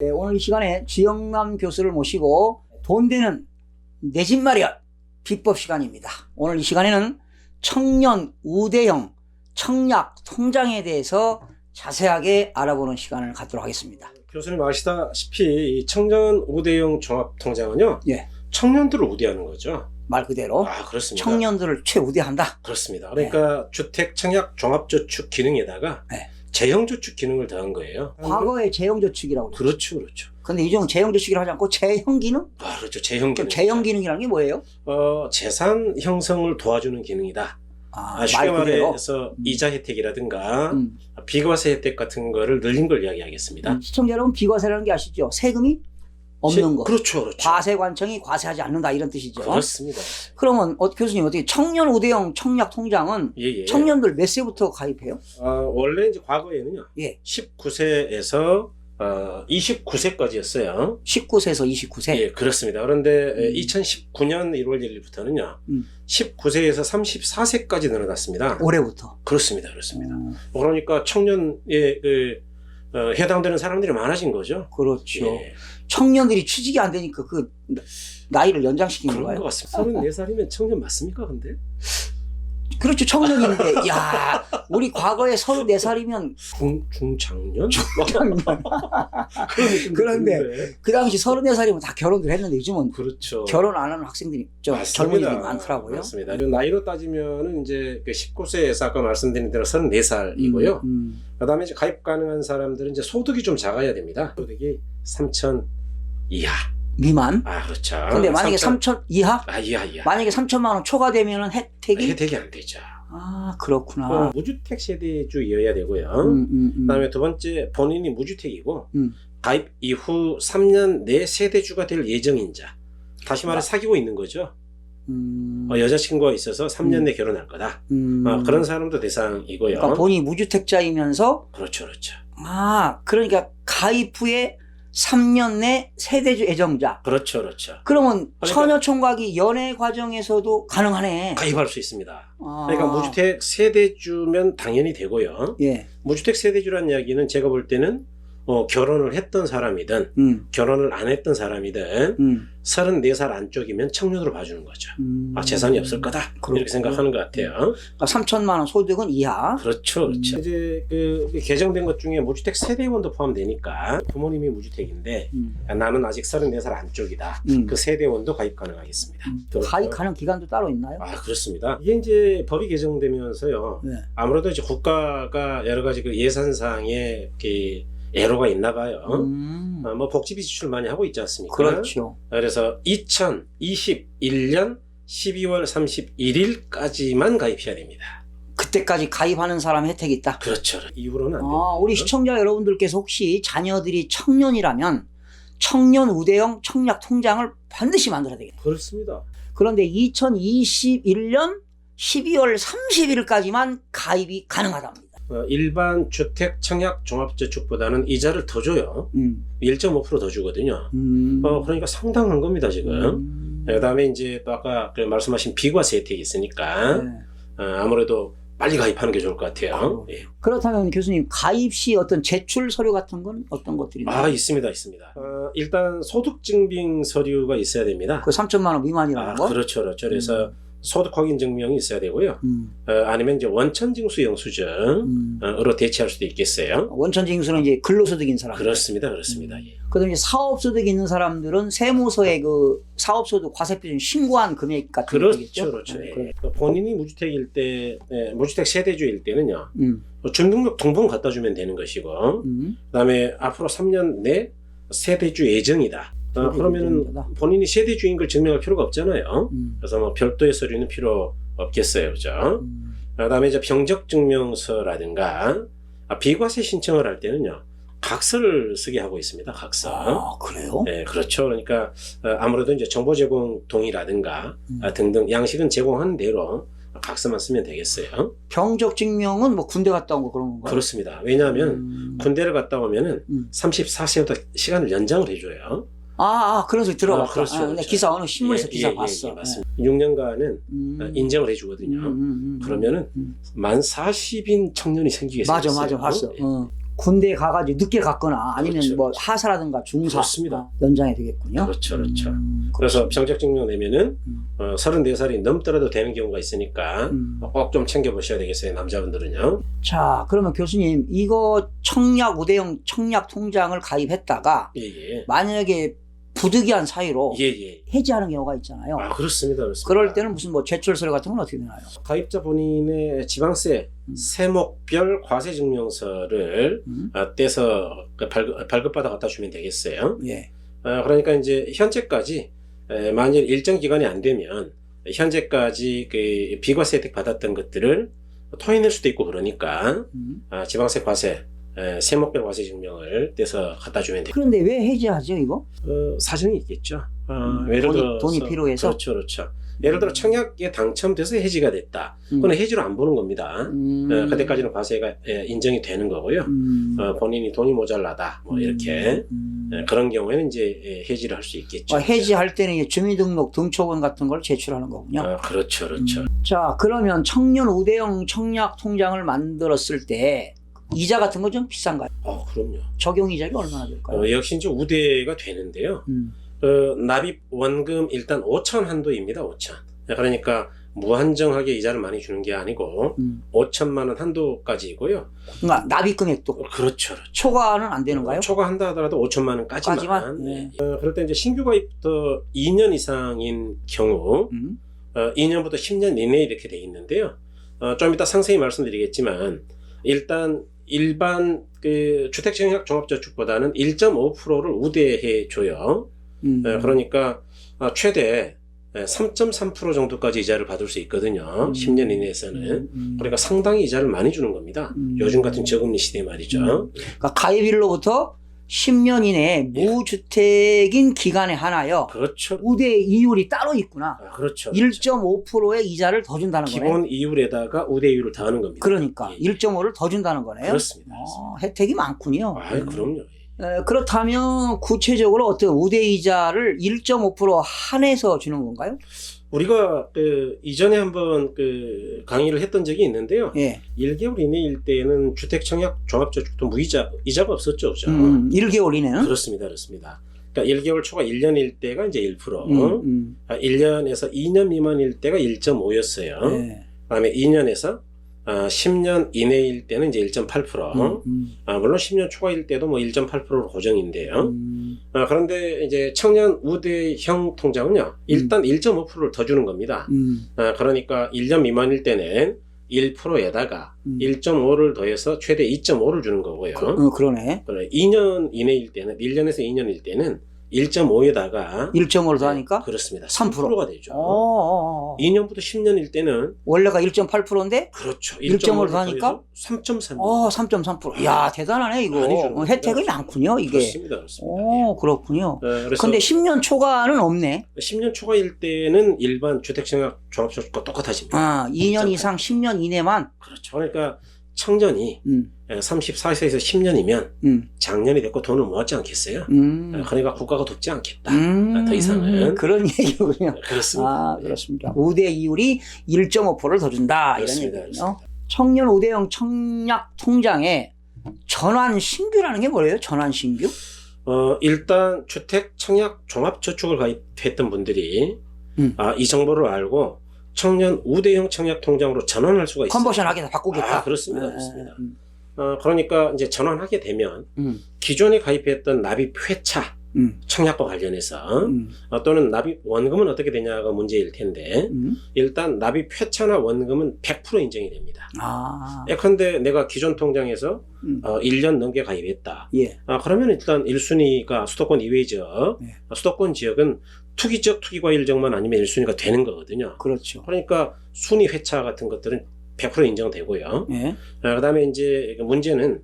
네, 오늘 이 시간에 주영남 교수를 모시고 돈 되는 내 집 마련 비법 시간입니다. 오늘 이 시간에는 청년 우대형 청약 통장에 대해서 자세하게 알아보는 시간을 갖도록 하겠습니다. 교수님 아시다시피 이 청년 우대형 종합통장은요. 예. 청년들을 우대하는 거죠. 말 그대로 아 그렇습니다. 청년들을 최우대한다. 그렇습니다. 그러니까 주택 청약 종합저축 기능에다가 네. 재형저축 기능을 더한 거예요. 과거의 재형저축이라고. 그러죠. 그렇죠, 그렇죠. 근데 요즘은 재형저축이라고 하지 않고 재형기능? 아 그렇죠. 재형 그럼 기능. 재형기능이라는 게 뭐예요? 어 재산 형성을 도와주는 기능이다. 아, 아, 쉽게 말 그대로. 말해서 이자 혜택이라든가 음. 비과세 혜택 같은 거를 늘린 걸 이야기하겠습니다. 음, 시청자 여러분 비과세라는 게 아시죠? 세금이 없는 시- 거. 그렇죠, 그렇죠. 과세 관청이 과세하지 않는다 이런 뜻이죠. 그렇습니다. 그러면 어, 교수님 어떻게 청년 우대형 청약 통장은 예, 예. 청년들 몇 세부터 가입해요? 아, 원래 이제 과거에는요. 예. 19세에서 어, 29세까지였어요. 19세에서 29세. 예, 그렇습니다. 그런데 음. 2019년 1월 1일부터는요. 음. 19세에서 34세까지 늘어났습니다. 올해부터. 그렇습니다. 그렇습니다. 음, 그러니까 청년에 그, 어, 해당되는 사람들이 많아진 거죠. 그렇죠. 예, 청년들이 취직이 안 되니까 그 나이를 연장시키는 그런 것 거예요. 같습니다. 34살이면 청년 맞습니까, 근데? 그렇죠. 청년인데 야 우리 과거에 34살이면 중, 중장년? 그런데 그 당시 34살이면 다 결혼들 했는데 요즘은 그렇죠. 결혼 안 하는 학생들이 저 맞습니다. 젊은이들이 많더라고요. 맞습니다. 나이로 따지면은 이제 그 19세에서 아까 말씀드린 대로 34살이고요. 음, 음. 그다음에 이제 가입 가능한 사람들은 이제 소득이 좀 작아야 됩니다. 소득이 3천 이하. 미만. 아 그렇죠. 근데 만약에 3천 3천 이하? 아 이하 이하. 만약에 3천만 원 초과되면은 혜택이 혜택이 안 되죠. 아 그렇구나. 어, 무주택 세대주이어야 되고요. 음, 음, 음. 그다음에 두 번째 본인이 무주택이고 음. 가입 이후 3년 내 세대주가 될 예정인 자. 다시 말해 아. 사귀고 있는 거죠. 음, 어, 여자친구가 있어서 3년 음. 내 결혼할 거다. 음. 어, 그런 사람도 대상이고요. 그러니까 본인이 무주택자이면서 그렇죠, 그렇죠. 아 그러니까 가입 후에 3년 내 세대주 애정자. 그렇죠, 그렇죠. 그러면 그러니까- 처녀 총각이 연애 과정에서도 가능하네. 가입할 수 있습니다. 아. 그러니까 무주택 세대주면 당연히 되고요. 예. 무주택 세대주란 이야기는 제가 볼 때는 어, 결혼을 했던 사람이든 음. 결혼을 안 했던 사람이든 음. 34살 안쪽이면 청년으로 봐주는 거죠. 음. 아, 재산이 없을 거다. 그렇군요. 이렇게 생각하는 것 같아요. 그러니까 3천만 원 소득은 이하. 그렇죠, 그렇죠. 음. 이제 그 개정된 것 중에 무주택 세대원도 포함되니까 부모님이 무주택인데 음. 나는 아직 34살 안쪽이다. 음. 그 세대원도 가입 가능하겠습니다. 음. 그렇죠. 가입 가능 기간도 따로 있나요? 아 그렇습니다. 이게 이제 법이 개정되면서요. 네. 아무래도 이제 국가가 여러 가지 그 예산상의 그 애로가 있나 봐요. 음. 어, 뭐 복지비 지출 많이 하고 있지 않습니까? 그렇죠. 그래서 2021년 12월 31일까지만 가입해야 됩니다. 그때까지 가입하는 사람 혜택이 있다. 그렇죠. 이후로는 안 아, 됩니다. 우리 시청자 여러분들께서 혹시 자녀들이 청년이라면 청년 우대형 청약 통장을 반드시 만들어야 되겠다. 그렇습니다. 그런데 2021년 12월 30일까지만 가입이 가능하답니다. 어, 일반 주택 청약 종합저축보다는 이자를 더 줘요. 음. 1.5%더 주거든요. 음. 어, 그러니까 상당한 겁니다, 지금. 음. 그 다음에 이제 또 아까 그 말씀하신 비과세 혜택이 있으니까 네. 어, 아무래도 빨리 가입하는 게 좋을 것 같아요. 예. 그렇다면 교수님 가입 시 어떤 제출 서류 같은 건 어떤 것들이 있나요? 아 있습니다, 있습니다. 어, 일단 소득 증빙 서류가 있어야 됩니다. 그 3천만 원 미만이라는 아, 거? 그렇죠, 그렇죠. 그래서 소득 확인 증명이 있어야 되고요. 음. 어, 아니면 이제 원천징수 영수증으로 음. 대체할 수도 있겠어요. 원천징수는 이제 근로소득인 사람. 그렇습니다, 그렇습니다. 예. 그다음에 사업소득이 있는 사람들은 세무서에 그 사업소득 과세표준 신고한 금액 같은 게 그렇죠, 되겠죠? 그렇죠. 네, 예. 그래. 본인이 무주택일 때, 예, 무주택 세대주일 때는요, 음. 주민등록 등본 갖다 주면 되는 것이고, 음. 그다음에 앞으로 3년 내 세대주 예정이다. 어, 세대주 그러면은 예정이다. 본인이 세대주인 걸 증명할 필요가 없잖아요. 음. 그래서 뭐 별도의 서류는 필요 없겠어요, 그죠? 음. 그다음에 이제 병적 증명서라든가 아, 비과세 신청을 할 때는요, 각서를 쓰게 하고 있습니다. 각서. 아 그래요? 네, 그렇죠. 그러니까 어, 아무래도 이제 정보 제공 동의라든가 음. 아, 등등 양식은 제공하는 대로 각서만 쓰면 되겠어요. 병적 증명은 뭐 군대 갔다 온 거 그런 건가요? 그렇습니다. 왜냐하면 음. 군대를 갔다 오면은 음. 34세보다 시간을 연장을 해줘요. 아, 아 그런 소리 들어봤다. 아, 그렇죠, 아, 근데 그렇죠. 기사 어느 신문에서 예, 기사 예, 예, 봤어. 예, 맞습니다. 6년간은 음. 인정을 해주거든요. 음, 음, 음, 그러면은 음. 만 40인 청년이 생기게 맞아, 생겼어요. 맞아, 봤어. 예. 어. 군대에 가가지고 늦게 갔거나 아니면 그렇죠, 뭐 그렇죠. 하사라든가 중사 그렇습니다. 어, 연장이 되겠군요. 그렇죠, 그렇죠. 음, 그래서 병적증명 내면은 음. 어, 34살이 넘더라도 되는 경우가 있으니까 음. 꼭 좀 챙겨보셔야 되겠어요, 남자분들은요. 자, 그러면 교수님 이거 청약 우대형 청약 통장을 가입했다가 예, 예. 만약에 부득이한 사유로 예, 예. 해지하는 경우가 있잖아요. 아, 그렇습니다, 그렇습니다. 그럴 때는 무슨 뭐 제출서 같은 건 어떻게 되나요? 가입자 본인의 지방세 음. 세목별 과세 증명서를 음? 아, 떼서 그 발급, 발급받아 갖다 주면 되겠어요. 예. 아, 그러니까 이제 현재까지 에, 만일 일정 기간이 안 되면 현재까지 그 비과세 혜택 받았던 것들을 토해낼 수도 있고 그러니까 음. 아, 지방세 과세 에, 세목별 과세 증명을 떼서 갖다 주면 돼요. 그런데 왜 해지하죠 이거? 어, 사정이 있겠죠. 어, 음, 예를 돈이- 들어서 돈이 필요해서? 그렇죠, 그렇죠. 예를 들어 청약에 당첨돼서 해지가 됐다. 음. 그건 해지로 안 보는 겁니다. 음. 어, 그때까지는 과세가 예, 인정이 되는 거고요. 음. 어, 본인이 돈이 모자라다, 뭐 이렇게 음. 예, 그런 경우에는 이제 예, 해지를 할 수 있겠죠. 어, 해지할 때는 이제 주민등록 등초본 같은 걸 제출하는 거군요. 아, 그렇죠, 그렇죠. 자, 그러면 청년 우대형 청약 통장을 만들었을 때 이자 같은 거 좀 비싼가요? 어, 그럼요. 적용 이자가 얼마나 될까요? 어, 역시 이제 우대가 되는데요. 음. 어, 납입 원금 일단 5천 한도입니다. 5천. 그러니까 무한정하게 이자를 많이 주는 게 아니고 음. 5천만 원 한도까지이고요. 그러니까 납입 금액도 어, 그렇죠, 그렇죠. 초과는 안 되는가요? 초과한다 하더라도 5천만 원까지만. 까지만? 네. 어, 그럴 때 이제 신규 가입부터 2년 이상인 경우 음. 어, 2년부터 10년 이내에 이렇게 돼 있는데요. 어, 좀 이따 상세히 말씀드리겠지만 일단 일반 그 주택청약 종합저축보다는 1.5%를 우대해 줘요. 음. 어, 그러니까 어, 최대 3.3% 정도까지 이자를 받을 수 있거든요. 음. 10년 이내에서는. 음, 음. 그러니까 상당히 이자를 많이 주는 겁니다. 음. 요즘 같은 저금리 시대 말이죠. 음. 그러니까 가입일로부터 10년 이내에 예. 무주택인 기간에 하나요. 그렇죠. 우대 이율이 따로 있구나. 아, 그렇죠. 1.5%의 이자를 더 준다는 거네. 기본 이율에다가 우대율을 더하는 겁니다. 그러니까 예, 예. 1.5를 더 준다는 거네요. 그렇습니다. 어, 혜택이 많군요. 아, 그럼요. 에, 그렇다면 구체적으로 어떤 우대 이자를 1.5% 한해서 주는 건가요? 우리가 그 이전에 한번 그 강의를 했던 적이 있는데요. 예. 1개월 이내일 때는 주택 청약 종합저축도 무이자 이자가 없었죠, 그죠? 음, 1개월 이내는? 그렇습니다, 그렇습니다. 그러니까 1개월 초과 1년일 때가 이제 1%, 음, 음. 아, 1년에서 2년 미만일 때가 1.5였어요. 예. 그다음에 2년에서 아, 10년 이내일 때는 이제 1.8%. 음, 음, 아, 물론 10년 초과일 때도 뭐 1.8%로 고정인데요. 음, 아, 그런데 이제 청년 우대형 통장은요, 일단 1.5%를 더 주는 겁니다. 음, 아, 그러니까 1년 미만일 때는 1%에다가 음. 1.5를 더해서 최대 2.5를 주는 거고요. 그, 어, 그러네. 2년 이내일 때는 1년에서 2년일 때는 1.5에다가 1.5를 더하니까? 그렇습니다. 3%. 3%가 되죠. 어, 어, 어. 2년부터 10년일 때는 원래가 1.8%인데? 그렇죠. 1.5를 더하니까? 3.3. 어, 3.3%. 이야, 대단하네, 이거. 어. 혜택이 많군요, 이게. 그렇습니다. 그렇습니다. 오, 그렇군요. 예. 어, 그래서 근데 10년 초과는 없네. 10년 초과일 때는 일반 주택청약 종합저축과 똑같아집니다. 아, 2년 이상 10년 이내만. 그렇죠. 그러니까 청년이 음, 34세에서 10년이면 음, 작년이 됐고 돈을 모았지 않겠어요? 음. 어, 그러니까 국가가 돕지 않겠다. 음, 더 이상은. 그런 얘기군요. 그렇습니다. 아, 그렇습니다. 우대 이율이 1.5%를 더 준다. 그렇습니다. 이런 얘기군요. 청년 우대형 청약 통장에 전환 신규라는 게 뭐예요? 전환 신규? 어, 일단 주택 청약 종합 저축을 가입했던 분들이 음. 아, 이 정보를 알고 청년 우대형 청약 통장으로 전환할 수가 있어요. 컨버션 하겠다, 바꾸겠다. 아, 그렇습니다. 예, 그렇습니다. 음, 어, 그러니까 이제 전환하게 되면 음, 기존에 가입했던 납입 회차 음, 청약과 관련해서 음, 어, 또는 납입 원금은 어떻게 되냐가 문제일 텐데 음. 일단 납입 회차나 원금은 100% 인정이 됩니다. 아, 예컨대 내가 기존 통장에서 음. 어, 1년 넘게 가입했다. 예. 아, 그러면 일단 1순위가 수도권 이외 지역, 네. 아, 수도권 지역은 투기 지역 투기과일 지역만 아니면 1순위가 되는 거거든요. 그렇죠. 그러니까 순위 회차 같은 것들은 100% 인정되고요. 예. 아, 그다음에 이제 문제는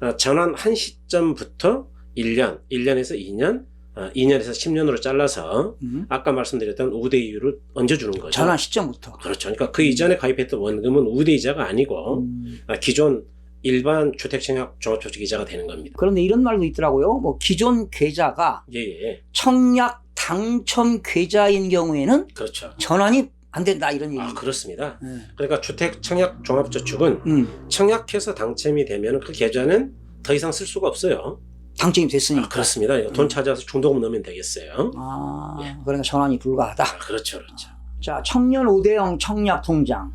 아, 전환 한 시점부터 1년, 1년에서 2년, 아, 2년에서 10년으로 잘라서 음. 아까 말씀드렸던 우대 이율을 얹어주는 거죠. 전환 시점부터. 그렇죠. 그러니까 그 이전에 가입했던 원금은 우대 이자가 아니고 음. 아, 기존 일반 주택청약 종합저축 이자가 되는 겁니다. 그런데 이런 말도 있더라고요. 뭐 기존 계좌가 예, 예. 청약 당첨 계좌인 경우에는 그렇죠. 전환이 안 된다 이런 얘기. 아, 그렇습니다. 예. 그러니까 주택 청약 종합저축은 음, 청약해서 당첨이 되면 그 계좌는 더 이상 쓸 수가 없어요. 당첨이 됐으니까. 아, 그렇습니다. 이거 돈 음. 찾아서 중도금 넣으면 되겠어요. 아, 예. 그러니까 전환이 불가하다. 아, 그렇죠, 그렇죠. 자, 청년 5대형 청약 통장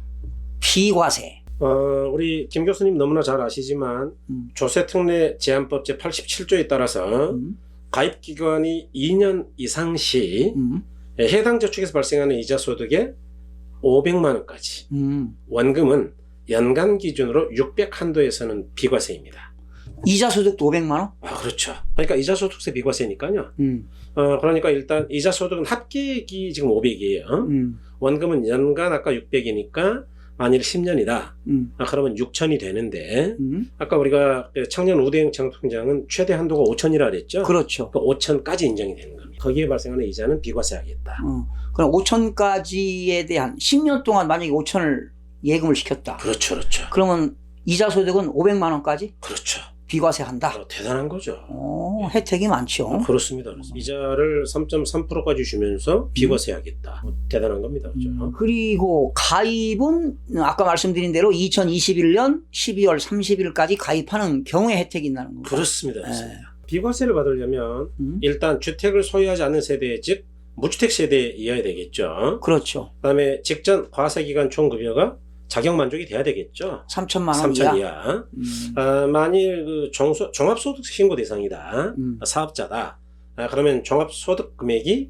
비과세. 어, 우리 김 교수님 너무나 잘 아시지만 음. 조세특례 제한법 제 87조에 따라서 음, 가입 기간이 2년 이상 시 음, 해당 저축에서 발생하는 이자 소득의 500만 원까지 음. 원금은 연간 기준으로 600 한도에서는 비과세입니다. 이자 소득도 500만 원? 아 그렇죠. 그러니까 이자 소득세 비과세니까요. 음, 어, 그러니까 일단 이자 소득은 합계액이 지금 500이에요. 음, 원금은 연간 아까 600이니까 만일 10년이다. 음, 아, 그러면 6천이 되는데 음. 아까 우리가 그 청년 우대형 청통장은 최대 한도가 5천이라 그랬죠. 그렇죠. 그 5천까지 인정이 되는 겁니다. 거기에 발생하는 이자는 비과세하겠다. 어, 그럼 5천까지에 대한 10년 동안 만약에 5천을 예금을 시켰다. 그렇죠, 그렇죠, 그러면 이자 소득은 500만 원까지 그렇죠. 비과세한다. 어, 대단한 거죠. 어, 혜택이 많죠. 어, 그렇습니다. 그렇습니다. 이자를 3.3%까지 주면서 비과세하겠다. 어, 대단한 겁니다. 그죠? 음, 그리고 가입은 아까 말씀드린 대로 2021년 12월 30일까지 가입하는 경우에 혜택이 있다는 겁니다. 그렇습니다. 그렇습니다. 비과세를 받으려면 음, 일단 주택을 소유하지 않는 세대, 즉 무주택 세대이어야 되겠죠. 그렇죠. 그다음에 직전 과세 기간 총 급여가 자격 만족이 돼야 되겠죠. 3천만 원 3천 이하. 이하. 음, 아, 만일 그 종소, 종합소득 신고 대상이다. 음. 사업자다. 아, 그러면 종합소득 금액이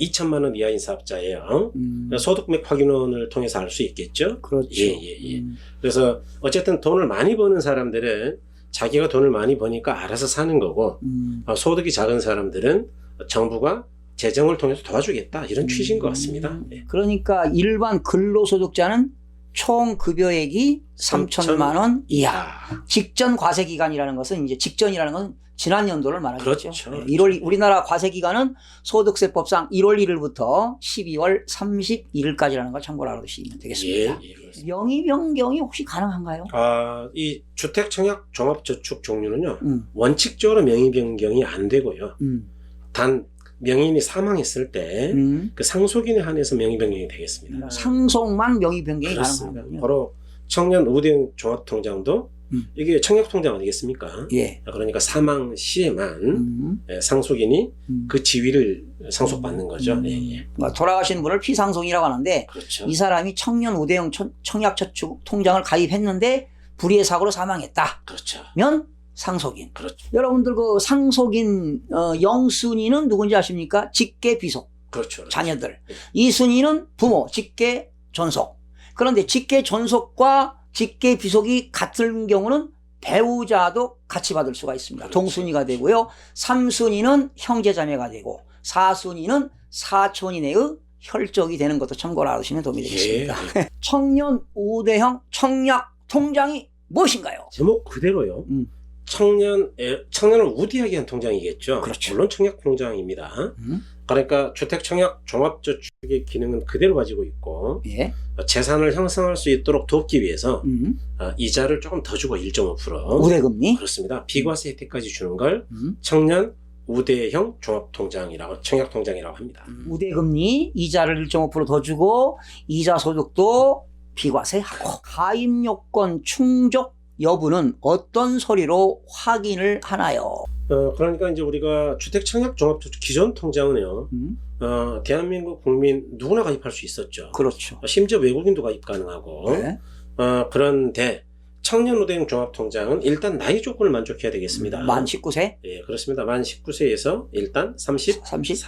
2천만 원 이하인 사업자예요. 음, 소득 금액 확인원을 통해서 알 수 있겠죠. 그렇죠. 예, 예, 예. 음, 그래서 어쨌든 돈을 많이 버는 사람들은 자기가 돈을 많이 버니까 알아서 사는 거고 음. 아, 소득이 작은 사람들은 정부가 재정을 통해서 도와주겠다 이런 취지인 것 음. 같습니다. 예. 그러니까 일반 근로소득자는 총 급여액이 3천만 원 이하. 아, 직전 과세 기간이라는 것은 이제 직전이라는 것은 지난 연도를 말하겠죠. 그렇죠. 네, 1월 우리나라 과세 기간은 소득세법상 1월 1일부터 12월 31일까지라는 걸 참고로 알아두시면 예, 되겠습니다. 예, 그렇습니다. 명의 변경이 혹시 가능한가요? 아, 이 주택 청약 종합 저축 종류는요 음, 원칙적으로 명의 변경이 안 되고요. 음, 단 명인이 사망했을 때그 음. 상속인에 한해서 명의 변경이 되겠습니다. 상속만 명의 변경이 그렇습니다. 가능하군요. 바로 청년 우대형 종합통장도 음. 이게 청약통장 아니겠습니까? 예. 그러니까 사망 시에만 음, 예, 상속인이 음. 그 지위를 상속받는 거죠. 음. 예, 예. 그러니까 돌아가신 분을 피상속이라고 하는데 그렇죠. 이 사람이 청년 우대형 청- 청약저축 통장을 가입했는데 불의의 사고로 사망했다. 그렇죠. 면 상속인. 그렇죠. 여러분들 그 상속인 어, 영순위는 누군지 아십니까? 직계 비속 그렇죠. 그렇죠. 자녀들. 예. 이순위는 부모 직계 존속. 그런데 직계 존속과 직계 비속이 같은 경우는 배우자도 같이 받을 수가 있습니다. 그렇죠. 동순위가 되고요. 삼순위는 형제 자매가 되고 사순위는 사촌 이내의 혈족이 되는 것도 참고로 알으시면 도움이 예. 되겠습니다. 청년 우대형 청약 통장이 무엇인가요? 제목 그대로요. 음. 청년 청년을 우대하게 한 통장이겠죠. 그렇죠. 물론 청약 통장입니다. 음, 그러니까 주택 청약 종합저축의 기능은 그대로 가지고 있고 예. 재산을 형성할 수 있도록 돕기 위해서 음, 아, 이자를 조금 더 주고 1.5% 우대금리. 그렇습니다. 비과세 혜택까지 주는 걸 음, 청년 우대형 종합통장이라고 청약통장이라고 합니다. 우대금리 이자를 1.5%더 주고 이자 소득도 비과세하고 가입 요건 충족 여부는 어떤 서류로 확인을 하나요? 어, 그러니까 이제 우리가 주택 청약 종합저축 기존 통장은요, 음, 어, 대한민국 국민 누구나 가입할 수 있었죠. 그렇죠. 심지어 외국인도 가입 가능하고, 네. 어, 그런데 청년 우대형 종합통장은 일단 나이 조건을 만족해야 되겠습니다. 만 19세, 예, 그렇습니다. 만 19세에서 일단 34세까지.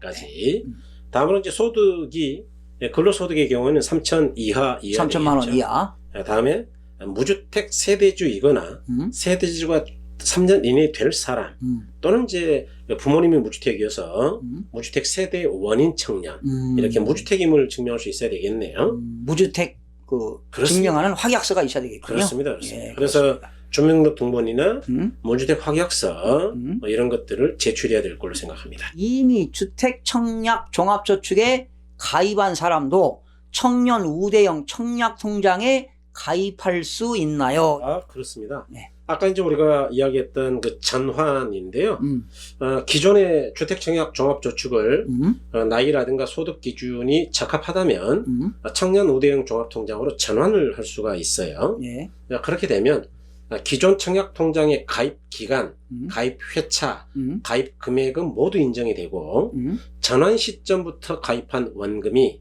34세. 음. 다음으로 이제 소득이 예, 근로소득의 경우에는 3천 이하 이하 3천만 원. 이하. 예, 다음에 무주택 세대주이거나 음, 세대주가 3년 이내에 될 사람 음, 또는 이제 부모님이 무주택이어서 음, 무주택 세대 원인 청년 음. 이렇게 무주택임을 증명할 수 있어야 되겠네요. 음, 무주택 그 그렇습니다. 증명하는 확약서가 있어야 되겠군요. 그렇습니다. 그렇습니다. 예, 그래서 그렇습니다. 주민등록 등본이나 음, 무주택 확약서 음. 뭐 이런 것들을 제출해야 될 걸로 생각합니다. 이미 주택 청약 종합저축에 가입한 사람도 청년 우대형 청약 통장에 가입할 수 있나요? 아 그렇습니다. 네. 아까 이제 우리가 이야기했던 그 전환인데요. 음, 어, 기존의 주택청약 종합저축을 음, 어, 나이라든가 소득 기준이 적합하다면 음, 어, 청년 우대형 종합통장으로 전환을 할 수가 있어요. 예, 어, 그렇게 되면 아, 기존 청약 통장의 가입 기간, 음, 가입 회차, 음, 가입 금액은 모두 인정이 되고 음, 전환 시점부터 가입한 원금이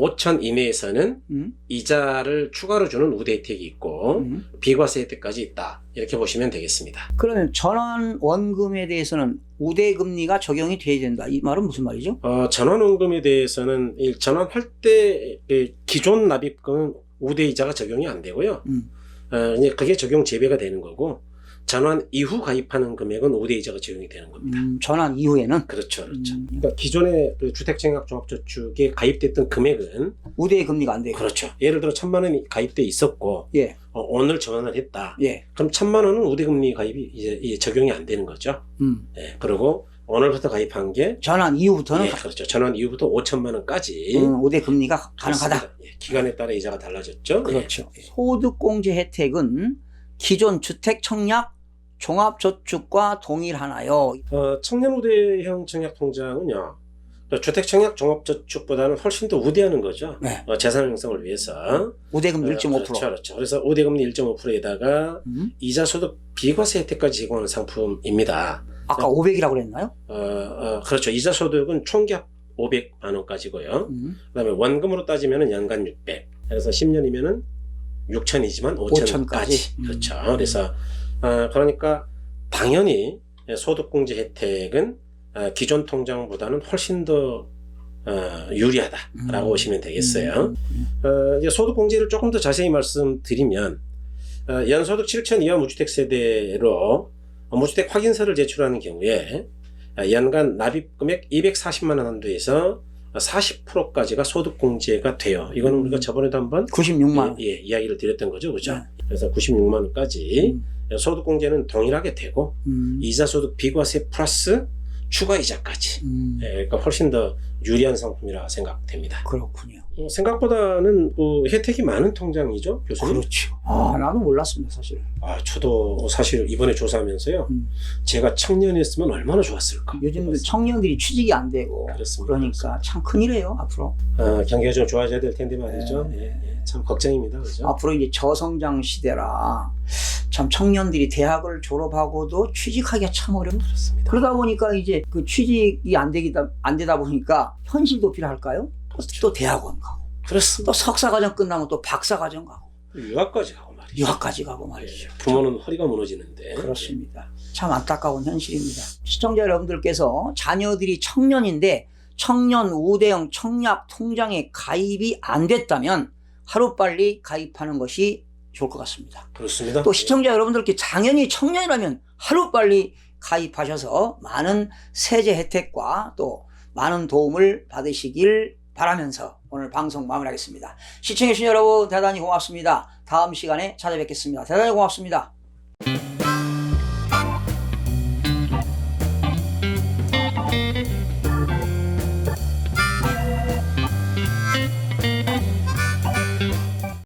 5천 이내에서는 음, 이자를 추가로 주는 우대 혜택이 있고 음. 비과세 혜택까지 있다. 이렇게 보시면 되겠습니다. 그러면 전환 원금에 대해서는 우대 금리가 적용이 돼야 된다. 이 말은 무슨 말이죠? 어, 전환원금에 대해서는 이 전환할 때이 기존 납입금은 우대 이자가 적용이 안 되고요. 음. 어, 이제 그게 적용 재배가 되는 거고 전환 이후 가입하는 금액은 우대 이자가 적용이 되는 겁니다. 음, 전환 이후에는 그렇죠, 그렇죠. 음, 그러니까 기존의 그 주택청약종합저축에 가입됐던 금액은 우대 금리가 안 돼요. 그렇죠. 예를 들어 천만 원이 가입돼 있었고 예, 어, 오늘 전환을 했다. 예, 그럼 천만 원은 우대금리 가입이 이제, 이제 적용이 안 되는 거죠. 음. 예, 그리고 오늘부터 가입한 게 전환 이후부터는 예, 그렇죠. 전환 이후부터 5천만 원까지 음, 우대 금리가 가능하다. 그렇습니다. 예, 기간에 따라 이자가 달라졌죠. 그렇죠. 소득공제 혜택은 기존 주택 청약 종합저축과 동일하나요? 예. 어, 청년 우대형 청약 통장은요. 주택 청약 종합저축보다는 훨씬 더 우대하는 거죠. 네. 어, 재산 형성을 위해서. 우대금리 어, 1.5%. 그렇죠, 그렇죠. 그래서 우대금리 1.5%에다가 음? 이자 소득 비과세 혜택까지 제공하는 상품입니다. 아까 500이라고 그랬나요? 어, 어, 그렇죠. 이자 소득은 총기합 500만 원까지고요. 음. 그다음에 원금으로 따지면은 연간 600. 그래서 10년이면은 6천이지만 5천까지. 5,000까지. 음. 그렇죠. 그래서 어, 그러니까 당연히 소득공제 혜택은 어, 기존 통장보다는 훨씬 더 어, 유리하다라고 음. 보시면 되겠어요. 음, 음, 어, 이제 소득공제를 조금 더 자세히 말씀드리면 어, 연소득 7천 이하 무주택 세대로 어, 무주택 확인서를 제출하는 경우에 어, 연간 납입 금액 240만 원 한도에서 40%까지가 소득공제가 돼요. 이거는 음. 우리가 저번에도 한번 96만 원. 예, 예, 이야기를 드렸던 거죠, 그죠? 네. 그래서 96만 원까지 음, 소득공제는 동일하게 되고 음, 이자 소득 비과세 플러스 추가 이자까지. 음, 예, 그러니까 훨씬 더 유리한 상품이라 생각됩니다. 그렇군요. 어, 생각보다는 그 혜택이 많은 통장이죠, 교수님. 그렇죠. 아, 나도 몰랐습니다, 사실. 아, 저도 사실 이번에 조사하면서요. 음. 제가 청년이었으면 얼마나 좋았을까. 요즘 청년들이 취직이 안 되고 그렇습니다. 그러니까 참 큰일이에요, 앞으로. 아, 경기가 좀 좋아져야 될 텐데 말이죠. 네. 예, 예, 참 걱정입니다, 그죠? 앞으로 이제 저성장 시대라 참 청년들이 대학을 졸업하고도 취직하기가 참 어렵습니다. 그렇습니다. 그러다 보니까 이제 그 취직이 안 되기다 안 되다 보니까 현실 도피를 할까요? 또, 또 대학원 가고 그렇습니다. 또 석사과정 끝나면 또 박사과정 가고 유학까지 가고 말이죠. 유학까지 가고 말이죠. 예, 부모는 허리가 무너지는데. 그렇습니다. 참 안타까운 현실입니다. 시청자 여러분들께서 자녀들이 청년인데 청년 우대형 청약 통장에 가입이 안 됐다면 하루빨리 가입하는 것이 좋을 것 같습니다. 그렇습니다. 또 시청자 여러분들께 당연히 청년이라면 하루빨리 가입하셔서 많은 세제 혜택과 또 많은 도움을 받으시길 바라면서 오늘 방송 마무리하겠습니다. 시청해주신 여러분 대단히 고맙습니다. 다음 시간에 찾아뵙겠습니다. 대단히 고맙습니다.